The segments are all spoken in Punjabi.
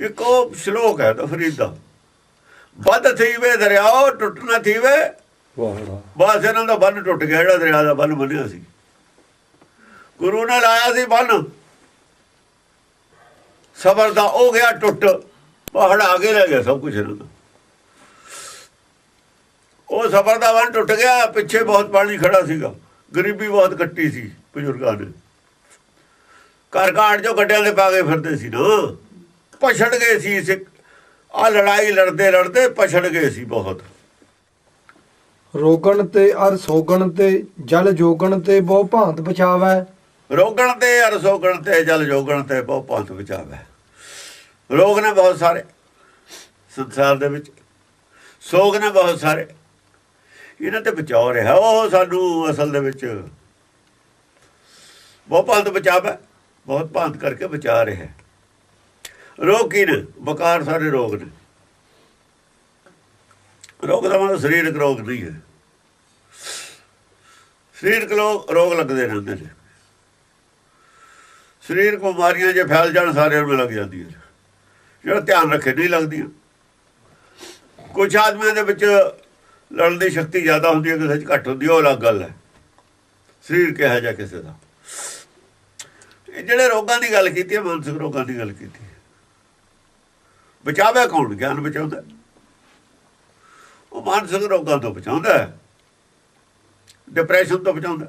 ਇੱਕ ਉਹ ਸ਼ਲੋਕ ਹੈ ਤਫਰੀਦ ਦਾ। ਵੱਧ ਥੀਵੇ ਦਰਿਆਓ ਟੁੱਟਣਾ ਥੀਵੇ। ਵਾਹ ਵਾਹ ਬਸ ਇਹਨਾਂ ਦਾ ਬੰਨ ਟੁੱਟ ਗਿਆ ਜਿਹੜਾ ਦਰਿਆ ਦਾ ਬੰਨ ਬੰਨਿਆ ਸੀ। ਗੁਰੂ ਨੇ ਲਾਇਆ ਸੀ ਬੰਨ। ਸਬਰ ਦਾ ਉਹ ਗਿਆ ਟੁੱਟ। ਪਹਾੜ ਆਗੇ ਰਹਿ ਗਿਆ ਸਭ ਕੁਝ ਇਹਨਾਂ ਦਾ। ਉਹ ਸਬਰ ਦਾ ਬੰਨ ਟੁੱਟ ਗਿਆ ਪਿੱਛੇ ਬਹੁਤ ਪਾਣੀ ਖੜਾ ਸੀਗਾ। ਗਰੀਬੀ ਬਹੁਤ ਕੱਟੀ ਸੀ ਬਜ਼ੁਰਗਾਂ ਨੇ ਘਰ ਘਾਟ ਜੋ ਗੱਡਿਆਂ ਦੇ ਪਾ ਕੇ ਫਿਰਦੇ ਸੀ ਨਾ। ਪਛੜ ਗਏ ਸੀ ਸਿੱਖ ਆ ਲੜਾਈ ਲੜਦੇ ਲੜਦੇ ਪਛੜ ਗਏ ਸੀ ਬਹੁਤ। ਰੋਗਣ ਤੇ ਅਰ ਸੋਗਣ ਤੇ ਜਲ ਜੋਗਣ ਤੇ ਬਹੁ ਭਾਂਤ ਬਚਾਵੈ ਰੋਗਣ ਤੇ ਅਰ ਸੋਗਣ ਤੇ ਜਲ ਜੋਗਣ ਤੇ ਬਹੁ ਪੰਥ ਵਿਚਾਵੇ ਰੋਗ ਨੇ ਬਹੁਤ ਸਾਰੇ ਸੰਸਾਰ ਦੇ ਵਿੱਚ। ਸੋਗ ਨੇ ਬਹੁਤ ਸਾਰੇ। ਇਹਨਾਂ ਤੇ ਬਚਾਓ ਰਿਹਾ। ਉਹ ਸਾਨੂੰ ਅਸਲ ਦੇ ਵਿੱਚ ਬਹੁ ਪੰਥ ਬਚਾਵੇ ਬਹੁਤ ਪੰਥ ਕਰਕੇ ਬਚਾ ਰਿਹਾ। ਰੋਗ ਕੀ ਨੇ? ਬਕਾਰ ਸਾਰੇ ਰੋਗ ਨੇ। ਰੋਗ ਦਾ ਮਤਲਬ ਸਰੀਰਕ ਰੋਗ ਨਹੀਂ ਹੈ। ਸਰੀਰਕ ਲੋਕ ਰੋਗ ਲੱਗਦੇ ਰਹਿੰਦੇ ਨੇ। ਸਰੀਰਕ ਬਿਮਾਰੀਆਂ ਜੇ ਫੈਲ ਜਾਣ, ਸਾਰਿਆਂ ਨੂੰ ਲੱਗ ਜਾਂਦੀਆਂ ਜਿਹੜਾ ਧਿਆਨ ਰੱਖੇ ਨਹੀਂ ਲੱਗਦੀਆਂ। ਕੁਝ ਆਦਮੀਆਂ ਦੇ ਵਿੱਚ ਲੜਨ ਦੀ ਸ਼ਕਤੀ ਜ਼ਿਆਦਾ ਹੁੰਦੀ ਹੈ, ਕਿਸੇ 'ਚ ਘੱਟ ਹੁੰਦੀ ਹੈ, ਉਹ ਅਲੱਗ ਗੱਲ ਹੈ। ਸਰੀਰ ਕਿਹਾ ਜਾ ਕਿਸੇ ਦਾ। ਇਹ ਜਿਹੜੇ ਰੋਗਾਂ ਦੀ ਗੱਲ ਕੀਤੀ ਹੈ, ਮਾਨਸਿਕ ਰੋਗਾਂ ਦੀ ਗੱਲ ਕੀਤੀ ਬਚਾਵੇ ਕੌਣ? ਗਿਆਨ ਬਚਾਉਂਦਾ ਉਹ ਮਾਨਸਿਕ ਰੋਗਾਂ ਤੋਂ ਬਚਾਉਂਦਾ ਡਿਪਰੈਸ਼ਨ ਤੋਂ ਬਚਾਉਂਦਾ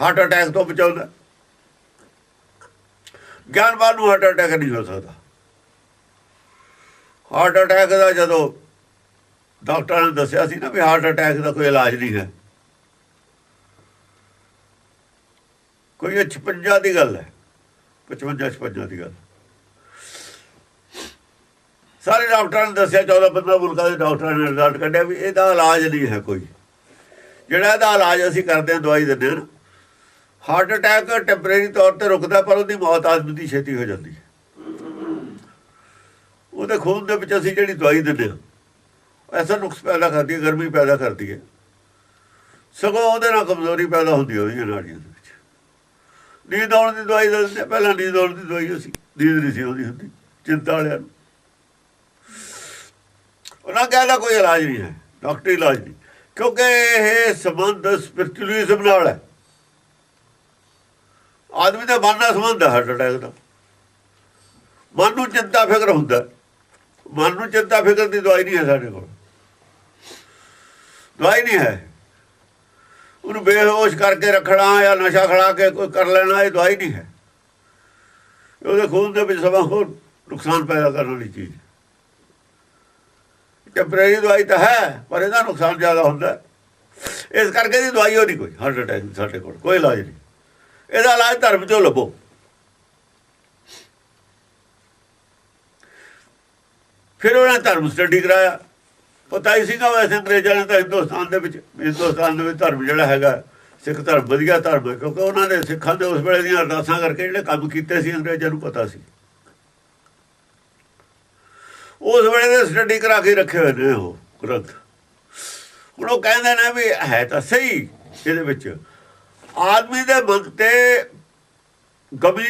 ਹਾਰਟ ਅਟੈਕ ਤੋਂ ਬਚਾਉਂਦਾ ਗਿਆਨਵਾਨ ਨੂੰ ਹਾਰਟ ਅਟੈਕ ਨਹੀਂ ਹੋ ਸਕਦਾ। ਹਾਰਟ ਅਟੈਕ ਦਾ ਜਦੋਂ ਡਾਕਟਰਾਂ ਨੇ ਦੱਸਿਆ ਸੀ ਨਾ ਵੀ ਹਾਰਟ ਅਟੈਕ ਦਾ ਕੋਈ ਇਲਾਜ ਨਹੀਂ ਹੈ। ਕੋਈ ਇਹ 56 ਦੀ ਗੱਲ ਹੈ। 55 56 ਦੀ ਗੱਲ ਸਾਰੇ ਡਾਕਟਰਾਂ ਨੇ ਦੱਸਿਆ 14 15 ਮੁਲਕਾਂ ਦੇ ਡਾਕਟਰਾਂ ਨੇ ਰਿਜ਼ਲਟ ਕੱਢਿਆ ਵੀ ਇਹਦਾ ਇਲਾਜ ਨਹੀਂ ਹੈ ਕੋਈ। ਜਿਹੜਾ ਇਹਦਾ ਇਲਾਜ ਅਸੀਂ ਕਰਦੇ ਹਾਂ, ਦਵਾਈ ਦਿੰਦੇ ਹਾਂ ਹਾਰਟ ਅਟੈਕ ਟੈਂਪਰੇਰੀ ਤੌਰ ਤੇ ਰੁਕਦਾ, ਪਰ ਉਹਦੀ ਮੌਤ ਆਦਮੀ ਦੀ ਛੇਤੀ ਹੋ ਜਾਂਦੀ ਹੈ। ਉਹਦੇ ਖੂਨ ਦੇ ਵਿੱਚ ਅਸੀਂ ਜਿਹੜੀ ਦਵਾਈ ਦਿੰਦੇ ਹਾਂ ਐਸਾ ਨੁਕਸ ਪੈਦਾ ਕਰਦੀ ਹੈ, ਗਰਮੀ ਪੈਦਾ ਕਰਦੀ ਹੈ। ਸਗੋਂ ਉਹਦੇ ਨਾਲ ਕਮਜ਼ੋਰੀ ਪੈਦਾ ਹੁੰਦੀ ਹੈ, ਉਹਦੀਆਂ ਨਾੜੀਆਂ ਦੇ ਵਿੱਚ। ਨੀਂਦ ਆਉਣ ਦੀ ਦਵਾਈ ਦੇ ਦਿੰਦੇ ਪਹਿਲਾਂ ਨੀਂਦ ਆਉਣ ਦੀ ਦਵਾਈ ਅਸੀਂ, ਨੀਂਦ ਨਹੀਂ ਸੀ ਆਉਂਦੀ ਹੁੰਦੀ, ਚਿੰਤਾ ਵਾਲਿਆਂ ਨੂੰ। ਉਹਨਾਂ ਕਹਿੰਦਾ ਕੋਈ ਇਲਾਜ ਨਹੀਂ ਹੈ, ਡਾਕਟਰੀ ਇਲਾਜ ਨਹੀਂ। ਕਿਉਂਕਿ ਇਹ ਸੰਬੰਧ ਸਪਿਰਚੁਅਲਿਜ਼ਮ ਨਾਲ ਹੈ। ਆਦਮੀ ਦਾ ਮਨ ਨਾਲ ਸੰਬੰਧ ਹੈ ਹਾਰਟ ਅਟੈਕ ਦਾ। ਮਨ ਨੂੰ ਚਿੰਤਾ ਫਿਕਰ ਹੁੰਦਾ ਮਨ ਨੂੰ ਚਿੰਤਾ ਫਿਕਰ ਦੀ ਦਵਾਈ ਨਹੀਂ ਹੈ ਸਾਡੇ ਕੋਲ। ਦਵਾਈ ਨਹੀਂ ਹੈ। ਉਹਨੂੰ ਬੇਹੋਸ਼ ਕਰਕੇ ਰੱਖਣਾ ਜਾਂ ਨਸ਼ਾ ਖੜਾ ਕੇ ਕੋਈ ਕਰ ਲੈਣਾ, ਇਹ ਦਵਾਈ ਨਹੀਂ ਹੈ। ਉਹਦੇ ਖੂਨ ਦੇ ਵਿੱਚ ਸਮਾਂ ਹੋਰ ਨੁਕਸਾਨ ਪੈਦਾ ਕਰਨ ਵਾਲੀ ਚੀਜ਼ ਟੈਂਪਰੇਰੀ ਦਵਾਈ ਤਾਂ ਹੈ, ਪਰ ਇਹਦਾ ਨੁਕਸਾਨ ਜ਼ਿਆਦਾ ਹੁੰਦਾ ਇਸ ਕਰਕੇ ਦੀ ਦਵਾਈ ਹੋ ਨਹੀਂ ਕੋਈ ਹਾਰਟ ਅਟੈਕ ਸਾਡੇ ਕੋਲ, ਕੋਈ ਇਲਾਜ ਨਹੀਂ। ਇਹਦਾ ਇਲਾਜ ਧਰਮ ਚੋਂ ਲੱਭੋ। ਫਿਰ ਉਹਨਾਂ ਧਰਮ ਸਟੱਡੀ ਕਰਾਇਆ। ਪਤਾ ਹੀ ਸੀਗਾ ਵੈਸੇ ਅੰਗਰੇਜ਼ਾਂ ਨੇ ਤਾਂ ਹਿੰਦੁਸਤਾਨ ਦੇ ਵਿੱਚ, ਹਿੰਦੁਸਤਾਨ ਦੇ ਵਿੱਚ ਧਰਮ ਜਿਹੜਾ ਹੈਗਾ, ਸਿੱਖ ਧਰਮ, ਵਧੀਆ ਧਰਮ ਹੈ, ਕਿਉਂਕਿ ਉਹਨਾਂ ਨੇ ਸਿੱਖਾਂ ਦੇ ਉਸ ਵੇਲੇ ਦੀਆਂ ਅਰਦਾਸਾਂ ਕਰਕੇ ਜਿਹੜੇ ਕੰਮ ਕੀਤੇ ਸੀ ਅੰਗਰੇਜ਼ਾਂ ਨੂੰ ਪਤਾ ਸੀ। ਉਸ ਵੇਲੇ ਦੇ ਸਟੱਡੀ ਕਰਾ ਕੇ ਰੱਖੇ ਹੋਏ ਨੇ ਉਹ ਗ੍ਰੰਥ। ਹੁਣ ਉਹ ਕਹਿੰਦੇ ਨੇ ਵੀ ਹੈ ਤਾਂ ਸਹੀ ਇਹਦੇ ਵਿੱਚ। ਆਦਮੀ ਦੇ ਮਨ ਤੇ ਗਮੀ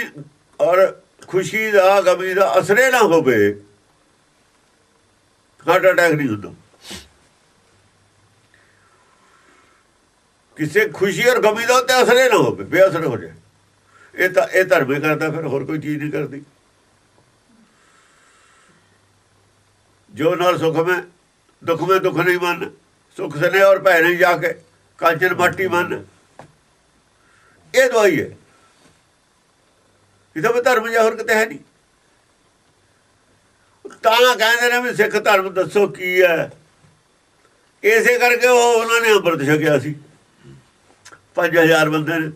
ਔਰ ਖੁਸ਼ੀ ਦਾ, ਗਮੀ ਦਾ ਅਸਰੇ ਨਾ ਹੋਵੇ। ਹਾਰਟ ਅਟੈਕ ਨਹੀਂ ਹੁੰਦਾ। ਕਿਸੇ ਖੁਸ਼ੀ ਔਰ ਗਮੀ ਦਾ ਤੇ ਅਸਰੇ ਨਾ ਹੋਵੇ, ਬੇਅਸਰ ਹੋ ਜਾਏ। ਇਹ ਤਾਂ, ਇਹ ਧਰਮ ਹੀ ਕਰਦਾ, ਫਿਰ ਹੋਰ ਕੋਈ ਚੀਜ਼ ਨਹੀਂ ਕਰਦੀ। ਜੋ ਨਾਲ ਸੁਖ ਮੈਂ, ਦੁੱਖ ਮੈਂ ਦੁੱਖ ਨਹੀਂ ਮੰਨ। ਸੁਖ ਸਨੇ ਔਰ ਭੈ ਨਹੀਂ ਜਾ ਕੇ ਕਾਂਚਨ ਮਾਟੀ ਮੰਨ। ਇਹ ਦਵਾਈ ਹੈ ਇਹਦਾ ਵੀ ਧਰਮ ਜਾਂ ਹੋਰ ਕਿਤੇ ਹੈ ਨਹੀਂ। ਤਾਂ ਕਹਿੰਦੇ ਨੇ ਵੀ ਸਿੱਖ ਧਰਮ ਦੱਸੋ ਕੀ ਹੈ। ਇਸੇ ਕਰਕੇ ਉਹ ਉਹਨਾਂ ਨੇ ਅੰਮ੍ਰਿਤ ਛਕਿਆ ਸੀ। 5000 ਬੰਦੇ ਨੇ।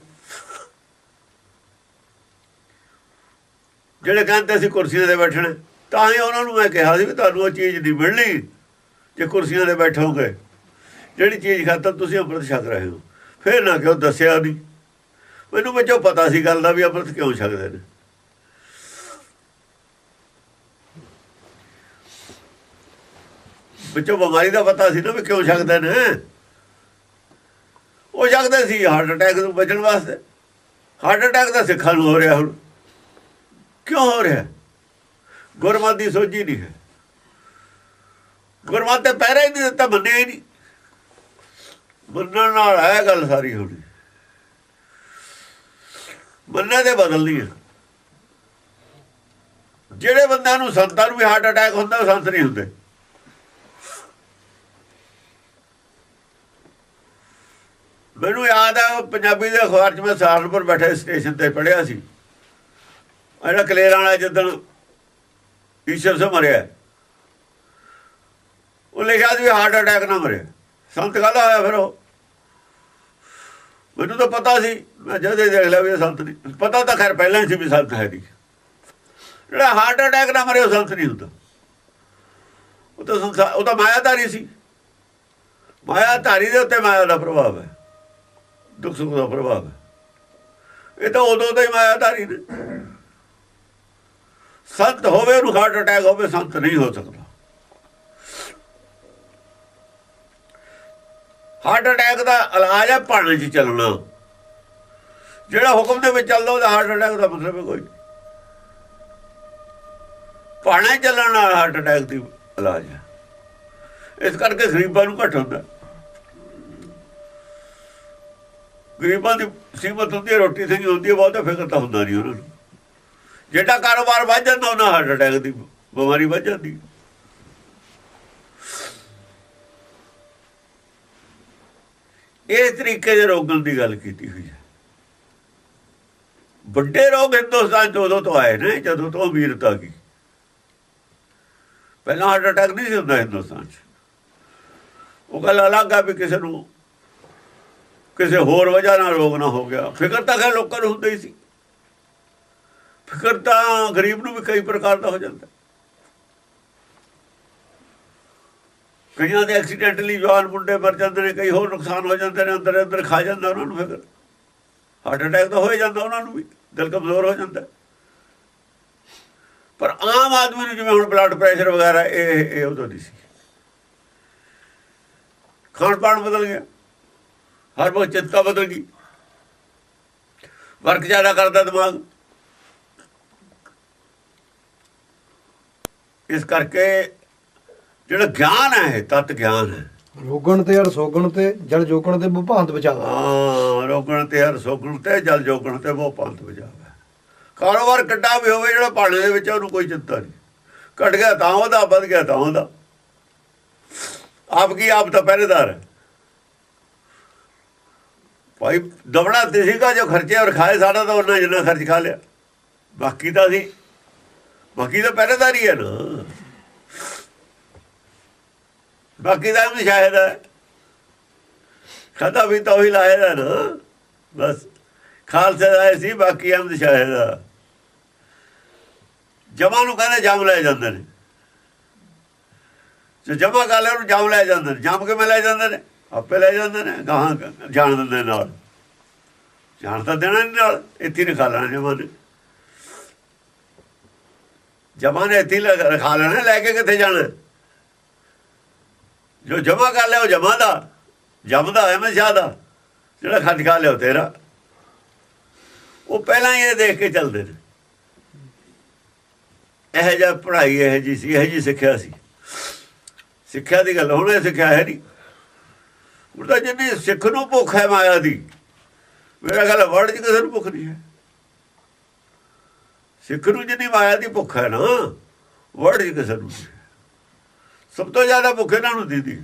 ਜਿਹੜੇ ਕਹਿੰਦੇ ਸੀ ਕੁਰਸੀਆਂ ਤੇ ਬੈਠਣਾ। ਤਾਂ ਹੀ ਉਹਨਾਂ ਨੂੰ ਮੈਂ ਕਿਹਾ ਸੀ ਵੀ ਤੁਹਾਨੂੰ ਉਹ ਚੀਜ਼ ਨਹੀਂ ਮਿਲਣੀ ਜੇ ਕੁਰਸੀਆਂ ਤੇ ਬੈਠੋਗੇ। ਜਿਹੜੀ ਚੀਜ਼ ਖਾਤਰ ਤੁਸੀਂ ਅੰਮ੍ਰਿਤ ਛਕ ਰਹੇ ਹੋ। ਫਿਰ ਨਾ ਕਿਉਂ ਦੱਸਿਆ ਨਹੀਂ? ਮੈਨੂੰ ਵਿੱਚੋਂ ਪਤਾ ਸੀ ਗੱਲ ਦਾ ਵੀ ਅੰਮ੍ਰਿਤ ਕਿਉਂ ਛਕਦੇ ਨੇ। ਵਿੱਚੋਂ ਬਿਮਾਰੀ ਦਾ ਪਤਾ ਸੀ ਨਾ ਵੀ ਕਿਉਂ ਛਕਦੇ ਨੇ। ਉਹ ਛਕਦੇ ਸੀ ਹਾਰਟ ਅਟੈਕ ਤੋਂ ਬਚਣ ਵਾਸਤੇ। ਹਾਰਟ ਅਟੈਕ ਦਾ ਸਿੱਖਾਂ ਨੂੰ ਹੋ ਰਿਹਾ ਹੁਣ। ਕਿਉਂ ਹੋ ਰਿਹਾ? ਗੁਰਮਤ ਦੀ ਸੋਝੀ ਨਹੀਂ ਹੈ। ਗੁਰਮਤ ਤੇ ਪਹਿਰਾ ਹੀ ਨਹੀਂ ਦਿੱਤਾ, ਮੰਨਿਆ ਹੀ ਨਹੀਂ। ਮੰਨਣ ਨਾਲ ਹੈ ਗੱਲ ਸਾਰੀ ਹੋਣੀ। ਮੰਨਣੇ ਦੇ ਬਦਲਦੀ ਹੈ। ਜਿਹੜੇ ਬੰਦਿਆਂ ਨੂੰ ਸੰਤਾਂ ਨੂੰ ਵੀ ਹਾਰਟ ਅਟੈਕ ਹੁੰਦਾ, ਉਹ ਸੰਤ ਨਹੀਂ ਹੁੰਦੇ। ਮੈਨੂੰ ਯਾਦ ਆ ਪੰਜਾਬੀ ਦੇ ਅਖਬਾਰ 'ਚ ਮੈਂ ਸਹਾਰਨਪੁਰ ਬੈਠੇ ਸਟੇਸ਼ਨ ਤੇ ਪੜਿਆ ਸੀ। ਆਹ ਜਿਹੜਾ ਕਲੇਰਾਂ ਵਾਲਾ ਜਦੋਂ ਈਸ਼ਵਰ ਸੇ ਮਰਿਆ। ਉਹ ਲਿਖਿਆ ਸੀ ਵੀ ਹਾਰਟ ਅਟੈਕ ਨਾਲ ਮਰਿਆ। ਸੰਤ ਕਾਹਦਾ ਹੋਇਆ ਫਿਰ ਉਹ? ਮੈਨੂੰ ਤਾਂ ਪਤਾ ਸੀ। ਮੈਂ ਜਦ ਦੇਖ ਲਿਆ ਵੀ ਇਹ ਸੰਤ ਨਹੀਂ। ਪਤਾ ਤਾਂ ਖੈਰ ਪਹਿਲਾਂ ਹੀ ਸੀ ਵੀ ਸੰਤ ਹੈ ਨਹੀਂ ਜਿਹੜਾ ਹਾਰਟ ਅਟੈਕ ਨਾਲ ਮਰਿਆ ਉਹ ਸੰਤ ਨਹੀਂ ਹੁੰਦਾ। ਉਹ ਤਾਂ ਸੰਸਾਰ ਉਹ ਤਾਂ ਮਾਇਆਧਾਰੀ ਸੀ। ਮਾਇਆਧਾਰੀ ਦੇ ਉੱਤੇ ਮਾਇਆ ਦਾ ਪ੍ਰਭਾਵ ਹੈ। ਦੁੱਖ ਸੁੱਖ ਦਾ ਪ੍ਰਭਾਵ ਹੈ। ਇਹ ਤਾਂ ਉਦੋਂ ਦਾ ਹੀ ਮਾਇਆਧਾਰੀ ਨੇ। ਸੰਤ ਹੋਵੇ, ਉਹਨੂੰ ਹਾਰਟ ਅਟੈਕ ਹੋਵੇ, ਸੰਤ ਨਹੀਂ ਹੋ ਸਕਦਾ। ਹਾਰਟ ਅਟੈਕ ਦਾ ਇਲਾਜ ਹੈ ਪਾਣੀ 'ਚ ਚੱਲਣਾ। ਜਿਹੜਾ ਹੁਕਮ ਦੇ ਵਿੱਚ ਚੱਲਦਾ, ਉਹਦਾ ਹਾਰਟ ਅਟੈਕ ਦਾ ਮਤਲਬ ਹੈ ਕੋਈ ਨਹੀਂ। ਪਾਣਾ ਚੱਲਣ ਨਾਲ ਹਾਰਟ ਅਟੈਕ ਦੀ ਇਲਾਜ ਹੈ। ਇਸ ਕਰਕੇ ਗਰੀਬਾਂ ਨੂੰ ਘੱਟ ਹੁੰਦਾ। ਗਰੀਬਾਂ ਦੀ ਸੀਮਤ ਹੁੰਦੀ ਹੈ, ਰੋਟੀ ਸਹੀ ਹੁੰਦੀ ਹੈ, ਬਹੁਤਾ ਫਿਕਰ ਤਾਂ ਹੁੰਦਾ ਨਹੀਂ ਉਹਨਾਂ ਨੂੰ। ਜਿਹੜਾ ਕਾਰੋਬਾਰ ਵੱਧ ਜਾਂਦਾ, ਉਹਨਾਂ ਹਾਰਟ ਅਟੈਕ ਦੀ ਬਿਮਾਰੀ ਵੱਧ ਜਾਂਦੀ। ਇਸ ਤਰੀਕੇ ਦੇ ਰੋਗਾਂ ਦੀ ਗੱਲ ਕੀਤੀ ਹੋਈ ਹੈ। ਵੱਡੇ ਰੋਗ ਹਿੰਦੁਸਤਾਨ ਚ ਉਦੋਂ ਤੋਂ ਆਏ ਨੇ, ਜਦੋਂ ਤੋਂ ਅਮੀਰਤਾ ਗਈ। ਪਹਿਲਾਂ ਹਾਰਟ ਅਟੈਕ ਨਹੀਂ ਸੀ ਹੁੰਦਾ ਹਿੰਦੁਸਤਾਨ ਚ। ਉਹ ਗੱਲ ਅਲੱਗ ਆ ਵੀ ਕਿਸੇ ਨੂੰ ਕਿਸੇ ਹੋਰ ਵਜ੍ਹਾ ਨਾਲ ਰੋਗ ਨਾ ਹੋ ਗਿਆ। ਫਿਕਰ ਤਾਂ ਖੈਰ ਲੋਕਾਂ ਨੂੰ ਹੁੰਦੀ ਸੀ। ਫਿਕਰ ਤਾਂ ਗਰੀਬ ਨੂੰ ਵੀ ਕਈ ਪ੍ਰਕਾਰ ਦਾ ਹੋ ਜਾਂਦਾ। ਕਈਆਂ ਦੇ ਐਕਸੀਡੈਂਟਲੀ ਜਵਾਨ ਮੁੰਡੇ ਮਰ ਜਾਂਦੇ ਨੇ, ਕਈ ਹੋਰ ਨੁਕਸਾਨ ਹੋ ਜਾਂਦੇ ਨੇ, ਅੰਦਰ ਅੰਦਰ ਖਾ ਜਾਂਦਾ ਉਹਨਾਂ ਨੂੰ ਫਿਕਰ। ਹਾਰਟ ਅਟੈਕ ਤਾਂ ਹੋ ਹੀ ਜਾਂਦਾ ਉਹਨਾਂ ਨੂੰ ਵੀ, ਦਿਲ ਕਮਜ਼ੋਰ ਹੋ ਜਾਂਦਾ। ਪਰ ਆਮ ਆਦਮੀ ਨੂੰ ਜਿਵੇਂ ਹੁਣ ਬਲੱਡ ਪ੍ਰੈਸ਼ਰ ਵਗੈਰਾ, ਇਹ ਇਹ ਉਦੋਂ ਨਹੀਂ ਸੀ। ਖਾਣ ਪਾਣ ਬਦਲ ਗਿਆ। ਹਰ ਬਹੁਤ ਚਿੰਤਾ ਬਦਲ ਗਈ। ਵਰਕ ਜ਼ਿਆਦਾ ਕਰਦਾ ਦਿਮਾਗ। ਇਸ ਕਰਕੇ ਜਿਹੜਾ ਗਿਆਨ ਹੈ ਇਹ ਤਤ ਗਿਆਨ ਹੈ। ਰੋਗਣ ਤੇ ਅਰ ਸੋਗਣ ਤੇ ਜਲ ਜੋਗਣ ਤੇ ਵਿਭਾਂਤ ਬਚਾਵਾ। ਹਾਂ ਰੋਕਣ ਤੇ ਹਰ ਸੋਕਣ ਤੇ ਜਲ ਜੋਗਣ ਤੇ ਪੰਥ ਵਜਾਵੇ ਕਾਰੋਬਾਰ ਕੱਟਾ ਵੀ ਹੋਵੇ ਜਿਹੜਾ ਪਾਣੇ ਦੇ ਵਿੱਚ ਉਹਨੂੰ ਕੋਈ ਚਿੰਤਾ ਨਹੀਂ। ਘਟ ਗਿਆ ਤਾਂ ਉਹਦਾ ਵੱਧ ਗਿਆ ਤਾਂ ਉਹਦਾ। ਆਪ ਕੀ ਆਪ ਤਾਂ ਪਹਿਰੇਦਾਰ ਹੈ। ਭਾਈ ਦਬੜਾ ਤੇ ਸੀਗਾ ਜੋ ਖਰਚੇ ਔਰ ਖਾਏ ਸਾਡਾ ਤਾਂ ਉਹਨਾਂ ਜਿੰਨਾ ਖਰਚ ਖਾ ਲਿਆ। ਬਾਕੀ ਤਾਂ ਸੀ ਬਾਕੀ ਤਾਂ ਪਹਿਰੇਦਾਰ ਹੈ ਨਾ। ਬਾਕੀ ਦਾ ਵੀ ਸ਼ਾਇਦ ਹੈ। ਖਾਦਾ ਵੀ ਤਾਂ ਉਹੀ ਲਾਇਆ ਨਾ। ਬਸ, ਖਾਲਸੇ ਦਾ ਸੀ, ਬਾਕੀ ਅਮਦ ਸ਼ਾਇਦ ਦਾ ਜਮਾ ਨੂੰ ਕਹਿੰਦੇ ਜਮ ਲੈ ਜਾਂਦੇ ਨੇ। ਜੇ ਜਮਾ ਕਰ ਲਿਆ ਉਹਨੂੰ ਜਮ ਲੈ ਜਾਂਦੇ ਨੇ। ਜਮ ਕੇ ਲੈ ਜਾਂਦੇ ਨੇ? ਆਪੇ ਲੈ ਜਾਂਦੇ ਨੇ, ਗਾਹਾਂ ਜਾਣ ਦਿੰਦੇ ਨਾਲ। ਜਾਣ ਤਾਂ ਦੇਣਾ ਨਹੀਂ ਨਾਲ, ਇੱਥੇ ਰਖਾ ਲੈਣਾ ਜਮਾ ਨੇ। ਜਮਾ ਨੇ ਇੱਥੇ ਰਖਾ ਲੈਣਾ, ਲੈ ਕੇ ਕਿੱਥੇ ਜਾਣਾ? ਜੋ ਜਮਾ ਕਰ ਲਿਆ ਉਹ ਜਮਾ ਦਾ, ਜਮਦਾ ਹੈ ਮੈਂ ਜ਼ਿਆਦਾ ਜਿਹੜਾ ਖੱਜ ਖਾ ਲਿਆ ਤੇਰਾ। ਉਹ ਪਹਿਲਾਂ ਹੀ ਇਹ ਦੇਖ ਕੇ ਚੱਲਦੇ ਨੇ। ਇਹ ਜਿਹਾ ਪੜ੍ਹਾਈ ਇਹ ਜੀ ਸੀ, ਇਹ ਜੀ ਸਿੱਖਿਆ ਸੀ। ਸਿੱਖਿਆ ਦੀ ਗੱਲ ਹੁਣ ਇਹ ਸਿੱਖਿਆ ਹੈ ਨਹੀਂ। ਹੁਣ ਤਾਂ ਜਿੰਨੀ ਸਿੱਖ ਨੂੰ ਭੁੱਖ ਹੈ ਮਾਇਆ ਦੀ, ਮੇਰਾ ਗੱਲ ਵਰਡ ਚ ਕਿਸੇ ਨੂੰ ਭੁੱਖ ਨਹੀਂ ਹੈ। ਸਿੱਖ ਨੂੰ ਜਿੰਨੀ ਮਾਇਆ ਦੀ ਭੁੱਖ ਹੈ ਨਾ ਵਰਡ ਚ ਕਿਸੇ ਨੂੰ ਸਭ ਤੋਂ ਜ਼ਿਆਦਾ ਭੁੱਖ ਇਹਨਾਂ ਨੂੰ ਦੀਦੀ।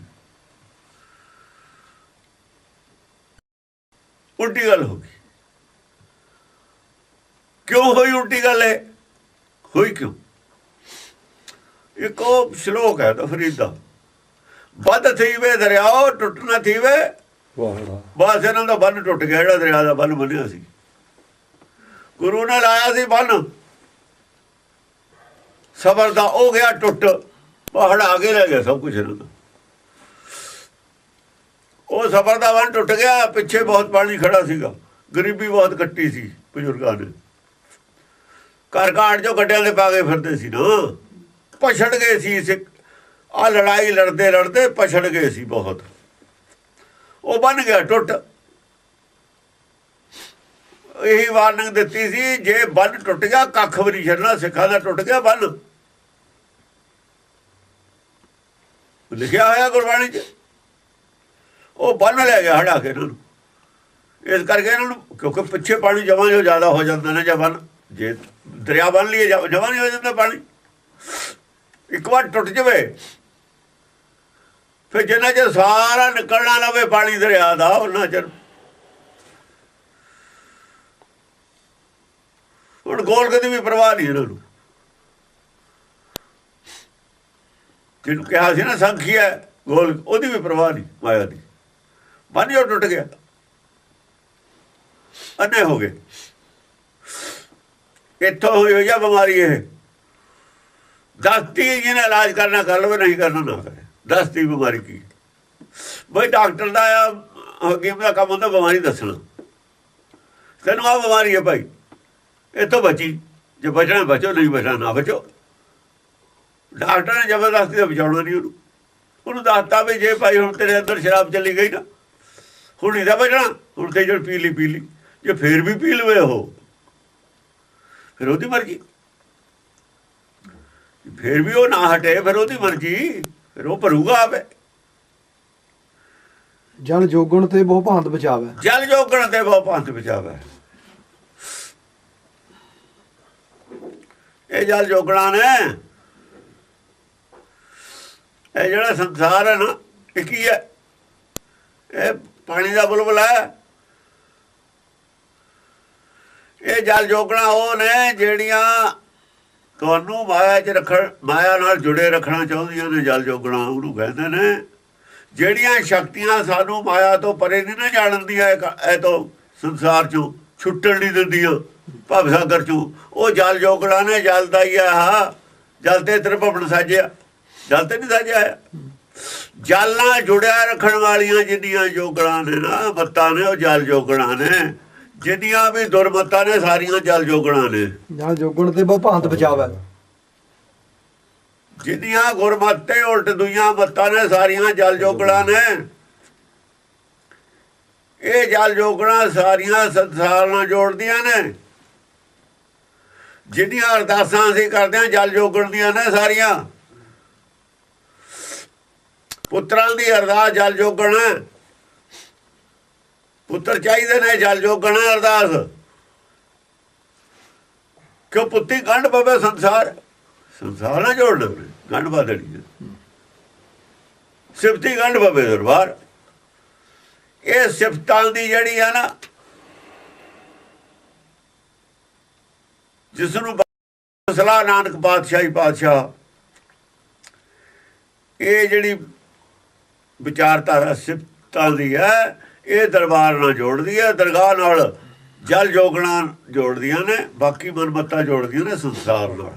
ਉਲਟੀ ਗੱਲ ਹੋ ਗਈ। ਕਿਉਂ ਹੋਈ ਉਲਟੀ ਗੱਲ ਹੈ ਹੋਈ ਕਿਉਂ? ਇੱਕ ਉਹ ਸ਼ਲੋਕ ਹੈ ਤਾਂ ਫਰੀਦਾ ਵੱਧ ਥੀਵੇ ਦਰਿਆਓ ਟੁੱਟਣਾ ਥੀਵੇ। ਵਾਹ ਬਸ ਇਹਨਾਂ ਦਾ ਬੰਨ ਟੁੱਟ ਗਿਆ ਜਿਹੜਾ ਦਰਿਆ ਦਾ ਬੰਨ ਬੰਨਿਆ ਸੀ। ਗੁਰੂ ਨੇ ਲਾਇਆ ਸੀ ਬੰਨ। ਸਬਰ ਦਾ ਉਹ ਗਿਆ ਟੁੱਟ। ਹੜਾ ਕੇ ਲੈ ਗਿਆ ਸਭ ਕੁਝ ਇਹਨਾਂ ਦਾ ਉਹ ਸਫ਼ਰ ਦਾ ਬੰਨ ਟੁੱਟ ਗਿਆ, ਪਿੱਛੇ ਬਹੁਤ ਪਾਣੀ ਖੜਾ ਸੀਗਾ। ਗਰੀਬੀ ਬਹੁਤ ਕੱਟੀ ਸੀ ਬਜ਼ੁਰਗਾਂ ਨੇ ਘਰ ਘਾਟ ਜੋ ਗੱਡਿਆਂ ਦੇ ਪਾ ਫਿਰਦੇ ਸੀ ਨਾ। ਪਛੜ ਗਏ ਸੀ ਸਿੱਖ ਆ ਲੜਾਈ ਲੜਦੇ ਲੜਦੇ ਪਛੜ ਗਏ ਸੀ ਬਹੁਤ। ਉਹ ਬਣ ਗਿਆ ਟੁੱਟ। ਇਹੀ ਵਾਰਨਿੰਗ ਦਿੱਤੀ ਸੀ, ਜੇ ਬੰਨ ਟੁੱਟ ਗਿਆ, ਕੱਖ ਵੀ ਨਹੀਂ ਛੱਡਣਾ, ਸਿੱਖਾਂ ਦਾ ਟੁੱਟ ਗਿਆ ਬੰਨ। ਲਿਖਿਆ ਹੋਇਆ ਗੁਰਬਾਣੀ 'ਚ? ਉਹ ਬੰਨ ਲੈ ਗਿਆ ਹੜਾ ਕੇ ਇਹਨਾਂ ਨੂੰ। ਇਸ ਕਰਕੇ ਇਹਨਾਂ ਨੂੰ, ਕਿਉਂਕਿ ਪਿੱਛੇ ਪਾਣੀ ਜਮਾਂ ਜੋ ਜ਼ਿਆਦਾ ਹੋ ਜਾਂਦਾ ਨੇ ਜਬਨ ਜੇ ਦਰਿਆ ਬਣ ਲਈਏ ਜਮਾਂ ਨਹੀਂ ਹੋ ਜਾਂਦਾ ਪਾਣੀ। ਇੱਕ ਵਾਰ ਟੁੱਟ ਜਵੇ। ਫਿਰ ਜਿੰਨਾ ਚਿਰ ਸਾਰਾ ਨਿਕਲਣਾ ਲਵੇ ਪਾਣੀ ਦਰਿਆ ਦਾ, ਉਹਨਾਂ ਚਿਰ। ਹੁਣ ਗੋਲ ਕਦੀ ਵੀ ਪਰਵਾਹ ਨਹੀਂ ਇਹਨਾਂ ਨੂੰ। ਜਿਹਨੂੰ ਕਿਹਾ ਸੀ ਨਾ, ਸੰਖੀ ਹੈ, ਗੋਲ, ਉਹਦੀ ਵੀ ਪਰਵਾਹ ਨਹੀਂ, ਮਾਇਆ ਦੀ। ਬੰਨ ਜੋ ਟੁੱਟ ਗਿਆ। ਅੰਨੇ ਹੋ ਗਏ। ਇੱਥੋਂ ਹੋਈ ਹੋਈ ਆ ਬਿਮਾਰੀ ਇਹ? ਦਸਤੀ ਜਿਹਨੇ ਇਲਾਜ ਕਰਨਾ ਕਰ ਲਵੇ, ਨਹੀਂ ਕਰਨਾ ਨਾ ਕਰੇ। ਦਸਤੀ ਬਿਮਾਰੀ ਕੀ? ਬਈ ਡਾਕਟਰ ਦਾ ਹਕੀਮ ਦਾ ਕੰਮ ਹੁੰਦਾ, ਬਿਮਾਰੀ ਦੱਸਣਾ। ਤੈਨੂੰ ਆ ਬਿਮਾਰੀ ਹੈ ਭਾਈ। ਇੱਥੋਂ ਬਚੀ। ਜੇ ਬਚਣਾ, ਬਚੋ, ਨਹੀਂ ਬਚਣਾ, ਨਾ ਬਚੋ। ਡਾਕਟਰ ਨੇ ਜ਼ਬਰਦਸਤੀ ਤਾਂ ਬਚਾਉਣਾ ਨਹੀਂ ਉਹਨੂੰ। ਉਹਨੂੰ ਦੱਸਤਾ ਵੀ ਜੇ ਭਾਈ ਹੁਣ ਤੇਰੇ ਅੰਦਰ ਸ਼ਰਾਬ ਚਲੀ ਗਈ ਨਾ ਹੁਣ ਨਹੀਂ ਤਾਂ ਬਚਣਾ ਹੁਣ ਤੇ ਜਦ ਪੀ ਲਈ ਪੀ ਲਈ। ਜੇ ਫੇਰ ਵੀ ਪੀ ਲਵੇ ਉਹ ਫਿਰ ਉਹਦੀ ਮਰਜ਼ੀ। ਫੇਰ ਵੀ ਉਹ ਨਾ ਹਟੇ ਫਿਰ ਉਹਦੀ ਮਰਜ਼ੀ ਫਿਰ ਉਹ ਭਰੂਗਾ ਆਪੇ। ਜਲ ਜੋਗਣ ਤੇ ਬਹੁ ਭਾਂਤ ਬਚਾਵੇ। ਜਲ ਜੋਗਣ ਤੇ ਬਹੁ ਪੰਥ ਬਚਾਵੇ। ਇਹ ਜਲ ਜੋਗਣਾ ਨੇ। ਇਹ ਜਿਹੜਾ ਸੰਸਾਰ ਹੈ ਨਾ, ਇਹ ਕੀ ਹੈ? ਇਹ ਪਾਣੀ ਦਾ ਬੁਲਬੁਲਾ ਹੈ। ਇਹ ਜਲ ਜੋਗਣਾ ਉਹ ਨੇ ਜਿਹੜੀਆਂ ਤੁਹਾਨੂੰ ਮਾਇਆ 'ਚ ਰੱਖਣ, ਮਾਇਆ ਨਾਲ ਜੁੜੇ ਰੱਖਣਾ ਚਾਹੁੰਦੀਆਂ ਨੇ, ਜਲ ਜੋਗਣਾ ਉਹਨੂੰ ਕਹਿੰਦੇ ਨੇ। ਜਿਹੜੀਆਂ ਸ਼ਕਤੀਆਂ ਸਾਨੂੰ ਮਾਇਆ ਤੋਂ ਪਰੇ ਨਹੀਂ ਨਾ ਜਾਣਨ ਦੀਆਂ ਇਹ ਤੋਂ ਸੰਸਾਰ ਚੋਂ ਛੁੱਟਣ ਨਹੀਂ ਦਿੰਦੀਆਂ, ਭਵ ਸਾਗਰ ਚੋਂ। ਉਹ ਜਲ ਜੋਗਣਾ ਨੇ, ਜਲ ਦਾ ਹੀ ਆ ਜਲ ਤੇ ਤ੍ਰਿਭਵਨ ਸਾਜਿਆ। ਜਲ ਤੇ ਨਹੀਂ ਸਾਜਿਆ ਹੈ। ਜਲ ਜੁੜਿਆ ਰੱਖਣ ਵਾਲੀਆਂ ਜਿੰਨੀਆਂ ਜੋਗਣਾ ਨੇ ਨਾ ਮੱਤਾਂ ਨੇ ਉਹ ਜਲ ਜੋਗਣਾ ਨੇ। ਜਿੰਨੀਆਂ ਵੀ ਦੁਰਮਤਾਂ ਨੇ ਸਾਰੀਆਂ ਜਲ ਜੋਗਣਾ ਨੇ। ਜਲ ਜੋਗਣ ਤੇ ਭਾਂਤ ਬਚਾਵੇ ਜਿੰਨੀਆਂ ਗੁਰਮਤਿ ਉਲਟ ਦੁਈਆਂ ਮੱਤਾਂ ਨੇ ਸਾਰੀਆਂ ਜਲ ਜੋਗਣਾ ਨੇ। ਇਹ ਜਲ ਜੋਗਣਾ ਸਾਰੀਆਂ ਸੰਸਾਰ ਨਾਲ ਜੋੜਦੀਆਂ ਨੇ। ਜਿੰਨੀਆਂ ਅਰਦਾਸਾਂ ਅਸੀਂ ਕਰਦੇ ਹਾਂ ਜਲ ਜੋਗਣ ਦੀਆਂ ਨੇ ਸਾਰੀਆਂ। ਪੁੱਤਰਾਂ ਦੀ ਅਰਦਾਸ ਜਲ ਜੋਗਣ। ਪੁੱਤਰ ਚਾਹੀਦੇ ਨੇ ਜਲ ਜੋਗਣਾ ਅਰਦਾਸ। ਕਿਉਂ ਪੁੱਤੀ ਗੰਢ ਪਵੇ ਸੰਸਾਰ? ਸੰਸਾਰ ਨਾਲ ਜੋੜਨਾ ਉਹਨੇ, ਗੰਢ ਬਾਦੜੀ ਸਿਫਤੀ ਗੰਢ ਪਵੇ ਦਰਬਾਰ। ਇਹ ਸਿਫਤਾਂ ਦੀ ਜਿਹੜੀ ਆ ਨਾ ਜਿਸ ਨੂੰ ਸਲਾਹ ਨਾਨਕ ਪਾਤਸ਼ਾਹੀ ਪਾਤਸ਼ਾਹ। ਇਹ ਜਿਹੜੀ ਵਿਚਾਰਧਾਰਾ ਸਿਫਤਾਂ ਦੀ ਹੈ, ਇਹ ਦਰਬਾਰ ਨਾਲ ਜੋੜਦੀ ਹੈ, ਦਰਗਾਹ ਨਾਲ ਜਲ ਜੋਗਣਾ ਜੋੜਦੀਆਂ ਨੇ, ਬਾਕੀ ਮਨਮੱਤਾ ਜੋੜਦੀਆਂ ਨੇ ਸੰਸਾਰ ਨਾਲ।